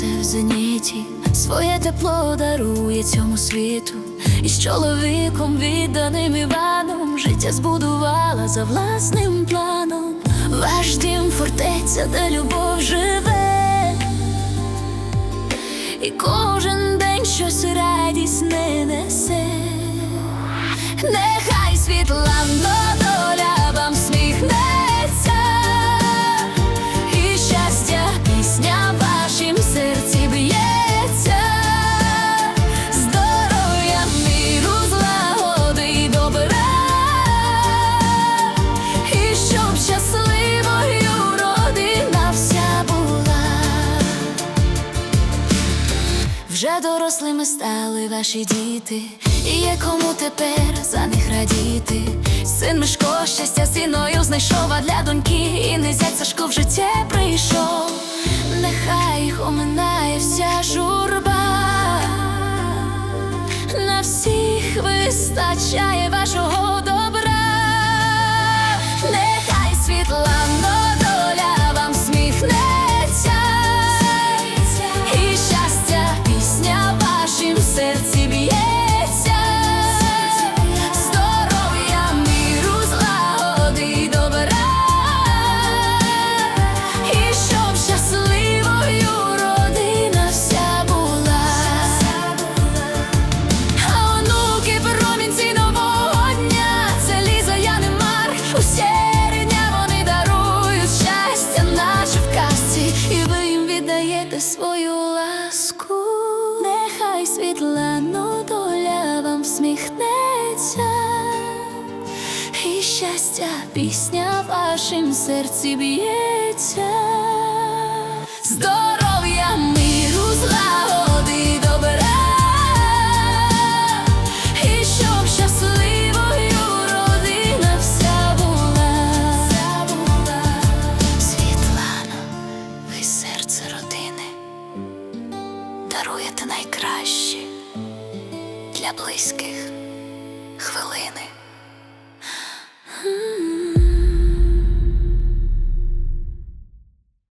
сонце в зеніті, своє тепло дарує цьому світу, і з чоловіком відданим Іваном життя збудувала за власним планом. Ваш дім фортеця, де любов живе, і кожен день щось радісне несе. Нехай світлано Вже дорослими стали ваші діти, і є тепер за них радіти. Син Мишко щастя сіною знайшов, а для доньки і не зять Сашко в життя прийшов. Нехай їх оминає вся журба. На всіх вистачає вашого Нехай світлано доля вам всміхнеться. І щастя, пісня в вашим серці б'ється даруєте найкраще для близьких хвилини.